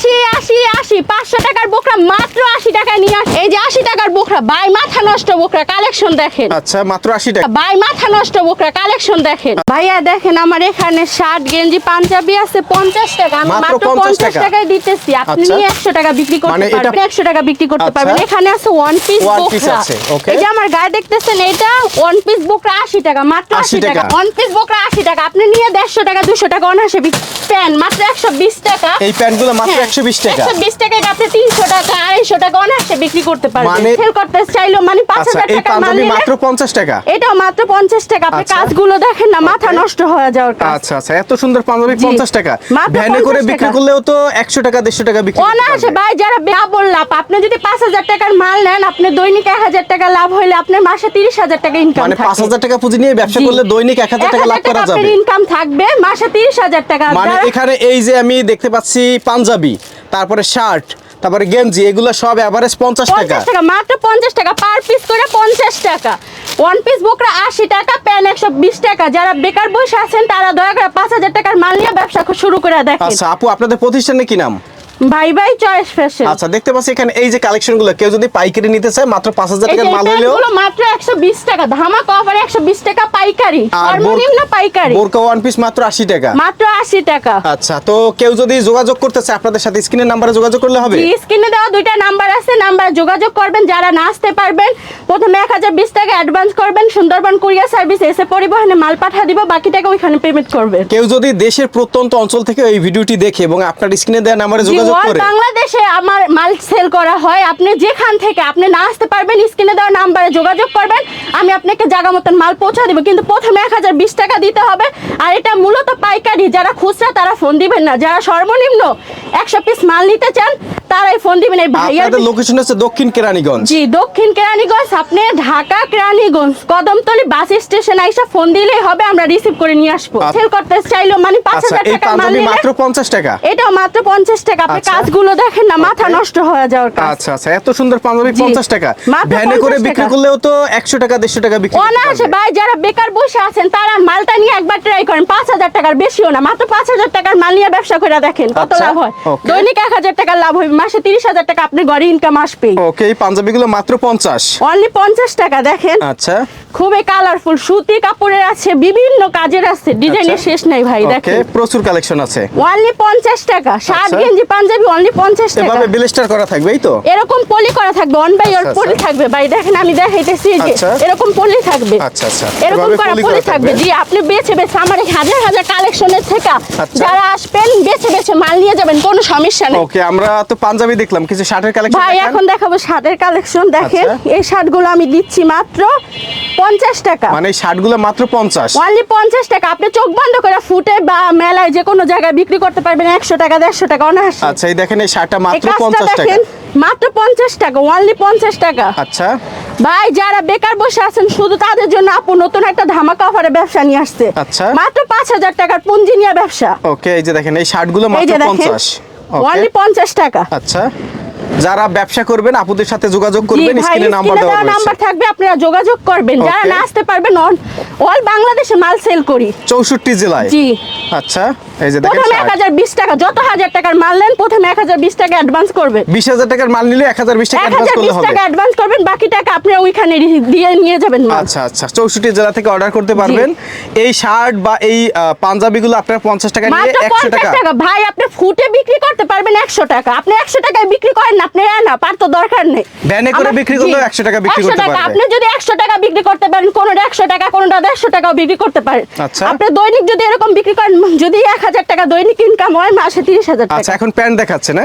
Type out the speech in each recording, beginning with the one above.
আশি আশি আশি পাঁচশো টাকার বোকরা মাত্র আশি টাকায় নিয়ে আসে এই যে আশি টাকার বোকরা বাই মাথা নষ্ট বোকরা কালেকশন দেখেন। আচ্ছা মাত্র আশি টাকা। বাই মাথা নষ্ট বোকরা কালেকশন দেখেন। ভাইয়া দেখেন আমার এখানে শার্ট গেঞ্জি পাঞ্জাবি আছে পঞ্চাশ টাকা। আমি মাত্র মাত্র 50 পঞ্চাশ টাকায় দিতেছি। আপনি আচ্ছা। নিয়ে একশো টাকা বিক্রি মানে করতে পারবেন। একশো টাকা বিক্রি করতে আচ্ছা। পারবেন। এখানে আছে ওয়ান পিস বোকরা। এই যে আমার গায়ে দেখতেছেন এটা ওয়ান পিস বোকরা আশি টাকা মাত্র আশি টাকা। টাকা। ওয়ান পিস বোকরা আশি টাকা। আপনি নিয়ে দেড়শো টাকা দুশো টাকা অনায়াসে প্যান মাত্র একশো বিশ টাকা। এই প্যান্টগুলো মাত্র একশো বিশ টাকা। একশো বিশ টাকায় আপনি তিনশো টাকা আড়াইশো টাকা অনায়াসে বিক্রি করতে পারবেন মানে- সেল করতে চাইলেও মানে পাঁচ আচ্ছা হাজার এই টাকা নিলে মাত্র পঞ্চাশ টাকা? এটাও মাত্র পঞ্চাশ টাকা। আপনি আচ্ছা। কাজগুলো দেখেন না মাথা নষ্ট হয়ে যাওয়ার কাজ। আচ্ছা আচ্ছা এত সুন্দর পাঞ্জাবি জি। পঞ্চাশ টাকা। মাত্র ভ্যানে করে বিক্রি করলেও তো একশো টাকা দেড়শো টাকা বিক্রি অনায়াসে ভাই যারা যা বললাম আপনি যদি পাঁচ হাজার টাকার মাল নেন আপনি দৈনিক এক হাজার টাকা লাভ হইলে আপনার মাসে তিরিশ হাজার টাকা ইনকাম মানে পাঁচ হাজার টাকা পুঁজি নিয়ে ব্যবসা করলে দৈনিক এক হাজার টাকা লাভ করা যাবে। ইনকাম থাকবে মাসে তিরিশ হাজার টাকা। মানে এখানে এই যে আমি দেখতে পাচ্ছি পাঞ্জাবি তারপরে শার্ট তারপরে গেঞ্জি এগুলো সব এভারেজ পঞ্চাশ টাকা। টাকা মাত্র পঞ্চাশ টাকা পার পিস করে পঞ্চাশ টাকা। ওয়ান পিস বোকরা আশি টাকা প্যান একশো বিশ টাকা। যারা বেকার বসে আছেন তারা দয়া করে পাঁচ হাজার টাকার মাল নিয়ে ব্যবসা শুরু করে দেখেন। আচ্ছা আপু আপনাদের প্রতিষ্ঠানে কি নাম? ভাই ভাই চয়েস ফ্যাশন আচ্ছা দেখতে পাচ্ছি এখানে এই যে কালেকশনগুলো কেউ যদি পাইকারি নিতে চায় মাত্র পাঁচ হাজার এই যে টাকার মাল হলেও মাত্র 120 টাকা। ধামাকা অফারে 120 টাকা পাইকারি। সর্বনিম্ন পাইকারি। বোরকা ওয়ান পিস মাত্র আশি টাকা। মাত্র 80 টাকা। আচ্ছা তো কেউ যদি যোগাযোগ করতে চায় আপনাদের সাথে স্ক্রিনের নাম্বারে যোগাযোগ করলে হবে? স্ক্রিনে দেওয়া দুইটা নাম্বার আছে নাম্বার যোগাযোগ করবেন যারা না আসতে পারবেন প্রথমে 1020 টাকা অ্যাডভান্স করবেন সুন্দরবন কুরিয়ার সার্ভিস এসে পরিবহনে মাল পাঠা দিব বাকি টাকা ওইখানে পেমেন্ট করবেন। কেউ যদি দেশের প্রত্যন্ত অঞ্চল থেকে এই ভিডিওটি দেখে এবং আপনার স্ক্রিনে দেওয়া নাম্বারে জি, যোগাযোগ করে। বাংলাদেশে আমার মাল সেল করা হয় আপনি যেখান থেকে আপনি না আসতে পারবেন স্ক্রিনে দেওয়া নাম্বারে যোগাযোগ করবেন আমি আপনাকে জায়গা মতন মাল পৌঁছে দেবো। কিন্তু প্রথমে এক হাজার বিশ টাকা দিতে হবে আর এটা মূলত পাইকারি যারা খুচরা তারা ফোন দিবেন না। যারা সর্বনিম্ন একশো পিস মাল নিতে চান তারাই ফোন দিবেন। এই ভাইয়ার লোকেশন হচ্ছে দক্ষিণ কেরানীগঞ্জ। জি দক্ষিণ কেরানীগঞ্জ আপনি ঢাকা কেরানীগঞ্জ কদমতলি বাস স্টেশন আইসা ফোন দিলেই হবে আমরা রিসিভ করে নিয়ে আসব। সেল করতে চাইলেও মানে পাঁচ আচ্ছা হাজার এই টাকা মাল নিলে মাত্র পঞ্চাশ টাকা? এটাও মাত্র পঞ্চাশ টাকা। আপনি আচ্ছা। কাজগুলো দেখেন না মাথা নষ্ট হয়ে যাওয়ার কাজ। আচ্ছা আচ্ছা এত সুন্দর পাঞ্জাবি জি। পঞ্চাশ টাকা। মাত্র ভ্যানে করে বিক্রি করলেও তো একশো টাকা দেড়শো টাকা বিক্রি অনায়াসে ভাই যারা বেকার বসে আছেন তারা মালটা নিয়ে একবার ট্রাই করেন পাঁচ হাজার টাকার বেশিও না মাত্র পাঁচ হাজার টাকার মাল নিয়ে ব্যবসা করে দেখেন কত আচ্ছা, লাভ হয় দৈনিক এক হাজার টাকার লাভ হবে মাসে তিরিশ হাজার টাকা আপনি ঘরে ইনকাম আসবেই ওকে এই পাঞ্জাবিগুলো মাত্র পঞ্চাশ অনলি পঞ্চাশ টাকা দেখেন আচ্ছা খুবই কালারফুল সুতি কাপড়ের আছে বিভিন্ন কাজের আছে ডিজাইনের আচ্ছা। শেষ নাই ভাই দেখেন প্রচুর কালেকশন আছে অনলি পঞ্চাশ টাকা শার্ট আচ্ছা। গেঞ্জি পাঞ্জাবি অনলি পঞ্চাশ টাকা এভাবে বিলিস্টার করা থাকবে তো এরকম পলি করা থাকবে অন বাই আচ্ছা, পলি। থাকবে ভাই দেখেন আমি দেখাইতেছি যে। এরকম পলি থাকবে আচ্ছা, আচ্ছা। এরকম করা পলি থাকবে। জি আপনি বেছে বেছে আমার এই হাজার হাজার কালেকশনের থেকে আচ্ছা। যারা আসবেন বেছে বেছে মাল নিয়ে যাবেন কোনো সমস্যা নেই। ওকে আমরা তো পাঞ্জাবি দেখলাম কিছু শার্টের কালেকশন ভাই এখন দেখাবো শার্টের কালেকশন দেখেন। আচ্ছা। এই শার্টগুলো আমি দিচ্ছি মাত্র পঞ্চাশ টাকা। মানে শার্টগুলো মাত্র পঞ্চাশ। অনলি পঞ্চাশ টাকা। আপনি চোখ বন্ধ করে ফুটে বা মেলায় যে কোনো জায়গায় বিক্রি করতে পারবেন একশো টাকা দেড়শো টাকা অনায়াসে। আচ্ছা এই দেখেন এই শার্টটা মাত্র কাজটা পঞ্চাশ টাকা। দেখেন মাত্র পঞ্চাশ টাকা অনলি পঞ্চাশ টাকা। আচ্ছা। ভাই যারা বেকার বসে আছেন শুধু তাদের জন্য আপু নতুন একটা ধামাকা অফারে ব্যবসা নিয়ে আসছে। আচ্ছা। মাত্র পাঁচ হাজার টাকার পুঞ্জি নিয়ে ব্যবসা। ওকে এই যে দেখেন এই শার্টগুলো মাত্র পঞ্চাশ। অনলি পঞ্চাশ টাকা। আচ্ছা। যারা ব্যবসা করবেন আপুদের সাথে যোগাযোগ করবেন স্ক্রিনে নাম্বার দেওয়া রয়েছে। নাম্বার থাকবে আপনারা যোগাযোগ করবেন। যারা না আসতে পারবেন অল বাংলাদেশে মাল সেল করি। চৌষট্টি জেলায়? জি। আচ্ছা এই যে দেখেন প্রথমে এক হাজার বিশ টাকা যত হাজার টাকার মাল নেন প্রথমে এক হাজার বিশ টাকা অ্যাডভান্স করবে বিশ হাজার টাকার মাল নিলে এক হাজার বিশ টাকা অ্যাডভান্স করলে বিশ হবে। টাকা অ্যাডভান্স করবেন বাকি টাকা আপনি ওইখানে দিয়ে নিয়ে যাবেন মাল। আচ্ছা আচ্ছা চৌষট্টি জেলা থেকে অর্ডার করতে পারবেন। এই শার্ট বা এই পাঞ্জাবিগুলো আপনার পঞ্চাশ টাকা নিয়ে মাত্র একশো পঞ্চাশ টাকা। টাকা। ভাই আপনি ফুটে বিক্রি করতে পারবেন একশো টাকা। আপনি একশো টাকায় বিক্রি করেন না আপনি না পার তো দরকার নেই। ভ্যানে করে বিক্রি জি, 100 টাকা বিক্রি করতে টাকা। পারবে। আপনি যদি একশো টাকা বিক্রি করতে পারেন কোনোটা একশো টাকা কোনোটা দেড়শো টাকাও বিক্রি করতে পারেন। আচ্ছা। আপনি দৈনিক যদি এরকম বিক্রি করেন যদি এক হাজার টাকা দৈনিক ইনকাম হয় মাসে তিরিশ হাজার আচ্ছা এখন প্যান্ট দেখাচ্ছে না?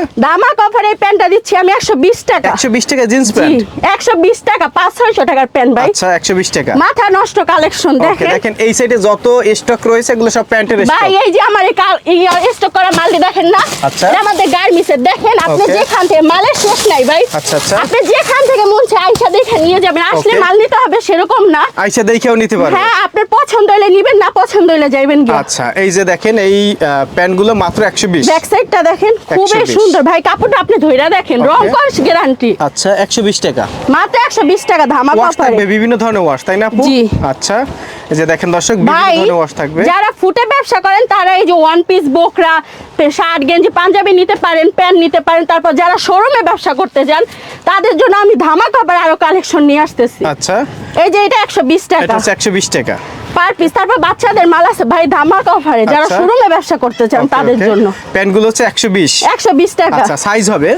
এই প্যান্টটা দিচ্ছি আমি একশো বিশ টাকা। একশো বিশ টাকা জিন্স প্যান্ট? একশো বিশ টাকা পাঁচ ছয়শো টাকার প্যান্ট ভাই। আচ্ছা একশো বিশ টাকা। মাথা নষ্ট কালেকশন দেখেন। দেখেন এই সাইডে যত স্টক রয়েছে এগুলো সব প্যান্টের ভাই এই যে আমার এই স্টক করা মালটি দেখেন না? আচ্ছা। আমাদের গার্মিসের দেখেন আপনি যেখান থেকে মালের শেষ নাই ভাই। আচ্ছা, আচ্ছা। আপনি যেখান থেকে মন চায় আইসা দেখে নিয়ে যাবেন। আসলে মাল নিতে হবে সেরকম না। আইসা দেখেও নিতে পারবে। হ্যাঁ আপনার পছন্দ হলে নিবেন না পছন্দ হলে যাইবেন গিয়ে। আচ্ছা এই যে দেখেন এই প্যান্টগুলো মাত্র একশো বিশ। ব্যাক সাইডটা দেখেন খুবই সুন্দর। ভাই কাপড়টা আপনি ধইরা দেখেন রং কস গ্যারান্টি। আচ্ছা একশো বিশ টাকা। মাত্র একশো বিশ টাকা ধামাকা থাকবে বিভিন্ন ধরনের ওয়াশ তাই না আপু? জি। আচ্ছা এই যে দেখেন দর্শক বিভিন্ন ওয়াশ থাকবে। যারা ফুটে ব্যবসা করেন তারা এই যে ওয়ান পিস বোকরা শার্ট গেঞ্জি পাঞ্জাবি নিতে পারেন প্যান্ট নিতে পারেন তারপর যারা শোরুমে ব্যবসা করতে যান তাদের জন্য আমি ধামা কাপড় আরও কালেকশন নিয়ে আসতেছি। আচ্ছা। এই যে এটা একশো বিশ এটা টাকা। হচ্ছে একশো বিশ টাকা। পার পিস তারপর বাচ্চাদের মাল আছে ভাই ধামা অফারে যারা আচ্ছা। শোরুমে ব্যবসা করতে চান তাদের. জন্য। প্যান্টগুলো হচ্ছে একশো বিশ। একশো বিশ টাকা। আচ্ছা সাইজ হবে?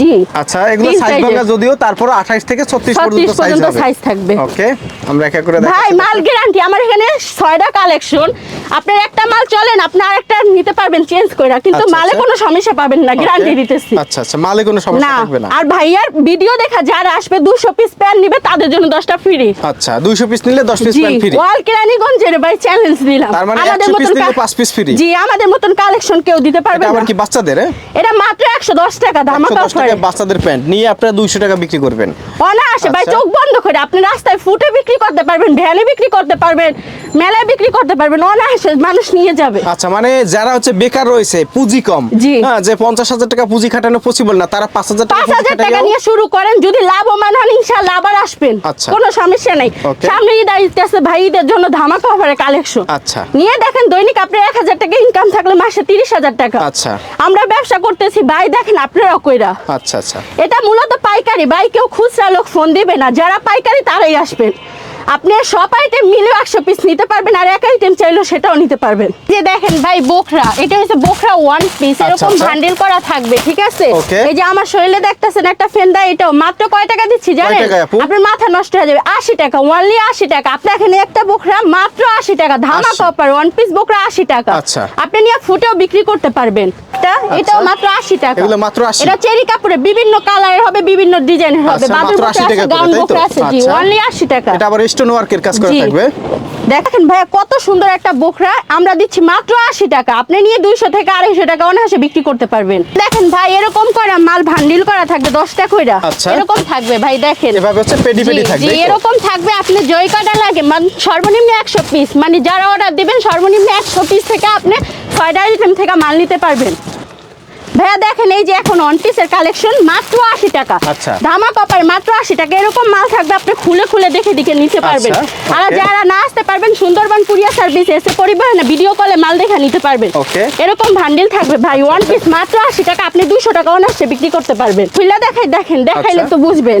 জি। আচ্ছা এগুলো সাইজ ভাঙা যদিও তারপর আঠাইশ থেকে 36 পর্যন্ত সাইজ পর্যন্ত size থাকবে। ওকে আমরা এক এক করে ভাই মাল গ্যারান্টি আমার এখানে ছয়টা কালেকশন আপনার একটা মাল চলেন আপনি আরেকটা নিতে পারবেন চেঞ্জ করে কিন্তু আচ্ছা, মালে আচ্ছা। কোনো সমস্যা পাবেন না গ্যারান্টি দিতেছি। আচ্ছা আচ্ছা মালে কোনো সমস্যা থাকবে না। আর ভাইয়ার ভিডিও দেখা যারা আসবে দুশো পিস প্যান্ট নিবে তাদের জন্য দশটা ফ্রি আচ্ছা দুইশো পিস নিলে দশ পিস জি প্যান্ট ফ্রি ওয়াল কেরানীগঞ্জের ভাই চ্যালেঞ্জ দিলাম। তার মানে আমাদের 100 piece মতন নিলে কা- পাঁচ piece জি আমাদের মতন কালেকশন কেউ দিতে পারবে এটা না। আবার কি বাচ্চাদের? এটা মাত্র একশো দশ টাকা অফারে টাকা বাচ্চাদের প্যান্ট নিয়ে আপনারা দুইশো টাকা বিক্রি করবেন অনায়াসে ভাই আচ্ছা। চোখ বন্ধ করে আপনি রাস্তায় ফুটে বিক্রি করতে পারবেন ভ্যানে বিক্রি করতে পারবেন মেলায় বিক্রি করতে পারবেন অনায়াসে মানুষ নিয়ে যাবে আচ্ছা মানে যারা হচ্ছে বেকার রয়েছে পুঁজি কম হ্যাঁ যে পঞ্চাশ হাজার টাকা পুঁজি খাটানো পসিবল না তারা পাঁচ হাজার টাকা পাঁচ হাজার টাকা নিয়ে শুরু করেন যদি লাভবান হন ইনশাল্লাহ আবার আসবেন আচ্ছা। কোনো সমস্যা নেই. সামনে ঈদ আসতেছে ভাই ঈদের জন্য ধামাকা অফারে কালেকশন আচ্ছা। নিয়ে দেখেন দৈনিক আপনার এক হাজার টাকা ইনকাম থাকলে মাসে তিরিশ হাজার টাকা আচ্ছা। আমরা ব্যবসা করতেছি ভাই দেখেন আপনারা কইরা আচ্ছা আচ্ছা। এটা মূলত পাইকারি। ভাই, কেউ খুচরা লোক ফোন দিবে না। যারা পাইকারি, তারাই আসবেন আপনি সব আইটেম মিলেও একশো পিস নিতে পারবেন আর এক আইটেম চাইলেও সেটাও নিতে পারবেন। যে দেখেন ভাই বোখরা এটা হচ্ছে বোখরা ওয়ান পিস আচ্ছা, এরকম আচ্ছা। বান্ডেল করা থাকবে ঠিক আছে? এই যে আমার শরীরে দেখতেছেন একটা ফেন্দা এটাও মাত্র কয় টাকা দিচ্ছি জানেন? আপনার মাথা নষ্ট হয়ে যাবে আশি টাকা ওয়ানলি আশি টাকা। আপনার এখানে একটা বোখরা মাত্র আশি টাকা ধামা 80 কপার ওয়ান পিস বোখরা আশি টাকা। আচ্ছা। আপনি নিয়ে ফুটেও বিক্রি করতে পারবেন। এটা এটাও মাত্র আশি টাকা। মাত্র এটা চেরি কাপড়ে বিভিন্ন কালারের হবে বিভিন্ন ডিজাইনের হবে। আচ্ছা, বাদুর বোখরা আছে গাউন বোখরা আছে জি আচ্ছা। ওয়ানলি আশি টাকা। এটা আবার স্টোন ওয়ার্কের কাজ করা থাকবে। দেখেন ভাইয়া কত সুন্দর একটা বোখরা। আমরা দিচ্ছি মাত্র আশি টাকা। আপনি নিয়ে দুইশো থেকে আড়াইশো টাকা অনায়াসে বিক্রি করতে পারবেন। দেখেন ভাই এরকম করে মাল ভান্ডিল করা থাকবে দশটা কইরা। আচ্ছা। এরকম থাকবে ভাই দেখেন। এভাবে হচ্ছে পেডি পেডি থাকবে এরকম। থাকবে আপনি জয় কাটা লাগে মানে সর্বনিম্ন একশো পিস মানে যারা অর্ডার দিবেন সর্বনিম্ন একশো পিস থেকে আপনি ছয়টা আইটেম থেকে মাল নিতে পারবেন। ভাইয়া দেখেন এই যে এখন অন পিসের কালেকশন মাত্র আশি টাকা। আচ্ছা। ধামা কপার মাত্র আশি টাকা। এরকম মাল থাকবে আপনি খুলে খুলে দেখে দেখে নিতে পারবেন। আচ্ছা, আর যারা না আসতে পারবেন সুন্দরবন কুরিয়ার সার্ভিস এসে পরিবহনে ভিডিও কলে মাল দেখে নিতে পারবেন. এরকম ভান্ডিল থাকবে ভাই। ওয়ান পিস মাত্র আশি টাকা আপনি দুশো টাকা অনার্সে বিক্রি করতে পারবেন। খুলে দেখাই দেখেন দেখাইলে আচ্ছা। তো বুঝবেন।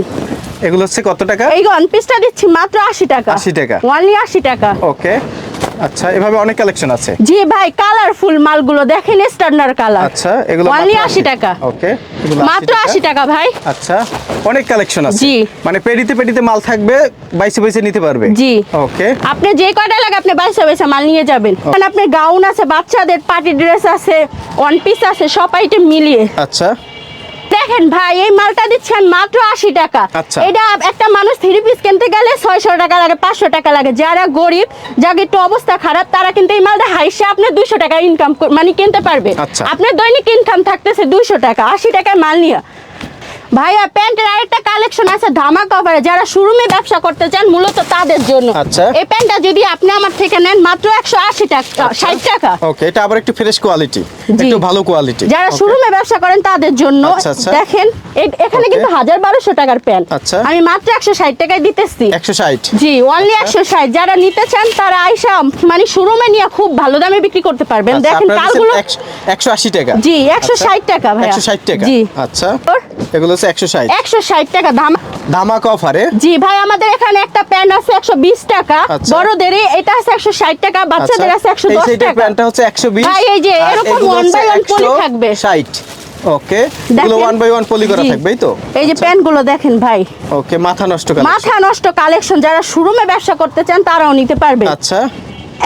এগুলো হচ্ছে কত টাকা? এই ওয়ান পিসটা দিচ্ছি মাত্র আশি টাকা। 80 টাকা। ওয়ানলি আশি টাকা। ওকে আচ্ছা এভাবে অনেক কালেকশন আছে। জি ভাই কালারফুল মালগুলো দেখেন স্ট্যান্ডার্ড কালার আচ্ছা এগুলো মাত্র আশি টাকা। ওকে মাত্র আশি টাকা ভাই। আচ্ছা অনেক কালেকশন আছে। জি। মানে পেডিতে পেডিতে মাল থাকবে বাইসে বাইসে নিতে পারবে। জি। ওকে। আপনি যে কয়টা লাগে আপনি বাইশে বাইশে মাল নিয়ে যাবেন। এখানে আপনি গাউন আছে বাচ্চাদের পার্টি ড্রেস আছে ওয়ান পিস আছে সব আইটেম মিলিয়ে। আচ্ছা। দেখেন ভাই এই মালটা দিচ্ছেন মাত্র আশি টাকা আচ্ছা। এটা একটা মানুষ থ্রি পিস কিনতে গেলে ছয়শো টাকা লাগে পাঁচশো টাকা লাগে যারা গরিব যাকে একটু অবস্থা খারাপ তারা কিন্তু এই মালটা হাইসে আপনার দুইশো টাকা ইনকাম মানে কিনতে পারবে আচ্ছা। আপনার দৈনিক ইনকাম থাকতেছে দুইশো টাকা আশি টাকায় মাল নিয়ে ভাইয়া প্যান্টের আরেকটা কালেকশন আছে ধামা কভারে যারা শোরুমে ব্যবসা করতে চান মূলত তাদের জন্য। আচ্ছা। এই প্যান্টটা যদি আপনি আমার থেকে নেন মাত্র একশো আশি টাকা ষাট টাকা। ওকে এটা আবার একটু ফ্রেশ কোয়ালিটি। একটু ভালো কোয়ালিটি যারা শোরুমে ব্যবসা করেন তাদের জন্য আচ্ছা, আচ্ছা। দেখেন এখানে কিন্তু হাজার বারোশো টাকার প্যান্ট। আচ্ছা। আমি মাত্র একশো ষাট টাকায় দিতেছি। একশো ষাট। জি অনলি আচ্ছা। একশো ষাট। যারা নিতে চান তারা আইসা মানে শোরুমে নিয়ে খুব ভালো দামে বিক্রি করতে পারবেন। আচ্ছা, দেখেন কালগুলো একশো আশি টাকা। জি একশো ষাট টাকা ভাইয়া। একশো ষাট টাকা। জি। আচ্ছা। এগুলো হচ্ছে একশো ষাট। একশো ষাট টাকা দাম ধামাক অফারে জি ভাই আমাদের এখানে একটা প্যান্ট আছে একশো বিশ টাকা। আচ্ছা। বড়দের এটা আছে একশো ষাট টাকা বাচ্চাদের আছে একশো এই সাইডের প্যান্টটা হচ্ছে একশো বিশ ভাই, এই যে এরকম one by one পলি থাকবে। ষাট। ওকে। এগুলো ওয়ান বাই ওয়ান পলি করা। থাকবে এই তো? এই যে প্যান্টগুলো দেখেন ভাই। ওকে মাথা নষ্ট মাথা নষ্ট কালেকশন যারা শোরুমে ব্যবসা করতে চান তারাও নিতে পারবে। আচ্ছা।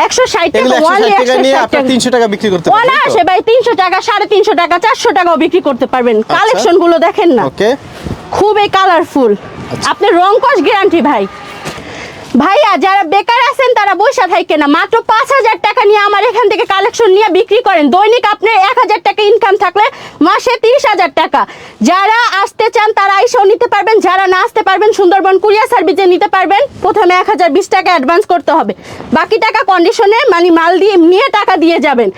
একশো ষাট এগুলো টাকা একশো only ষাট টাকা 160 নিয়ে আপনার তিনশো টাকা বিক্রি করতে পারবেন অনায়াসে ভাই তিনশো টাকা সাড়ে তিনশো টাকা চারশো টাকাও বিক্রি করতে পারবেন। কালেকশন দেখেন না। খুবই কালারফুল আপনার আপনি রং কস গ্যারান্টি ভাই। ভাইয়া, যারা বেকার আছেন তারা বসে থাকে না। মাত্র পাঁচ হাজার টাকা নিয়ে আমার এখান থেকে কালেকশন নিয়ে বিক্রি করেন। দৈনিক আপনার এক হাজার টাকা ইনকাম থাকলে মাসে তিরিশ হাজার টাকা। যারা আসতে চান তারা এসেও নিতে পারবেন। যারা না আসতে পারবেন, সুন্দরবন কুরিয়ার সার্ভিসে নিতে পারবেন। প্রথমে এক হাজার বিশ টাকা অ্যাডভান্স করতে হবে। বাকি টাকা কন্ডিশনে মানে মাল দিয়ে নিয়ে টাকা দিয়ে যাবেন।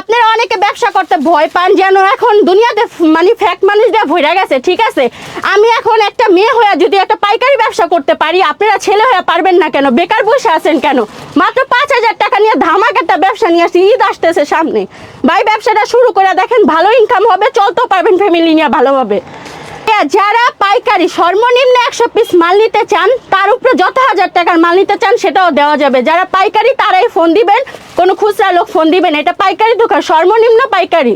আপনারা অনেকে ব্যবসা করতে ভয় পান যেন এখন দুনিয়াতে মানে ফ্যাক্ট মানুষরা ভরে গেছে, ঠিক আছে? আমি এখন একটা মেয়ে হয়ে যদি একটা পাইকারি ব্যবসা করতে পারি, আপনারা ছেলে হয়ে পারবেন না। না কেন? বেকার বসে আছেন কেন? মাত্র পাঁচ হাজার টাকা নিয়ে ধামাক একটা ব্যবসা নিয়ে আসছি, ঈদ আসতেছে সামনে। ভাই, ব্যবসাটা শুরু করে দেখেন, ভালো ইনকাম হবে, চলতেও পারবেন ফ্যামিলি নিয়ে ভালোভাবে। যারা পাইকারি সর্বনিম্ন একশো পিস মাল নিতে চান, তার উপরে যত হাজার টাকার মাল নিতে চান, সেটাও দেওয়া যাবে। যারা পাইকারি, তারাই ফোন দিবেন, কোনো খুচরা লোক ফোন দিবেন, এটা পাইকারি দোকান, সর্বনিম্ন পাইকারি।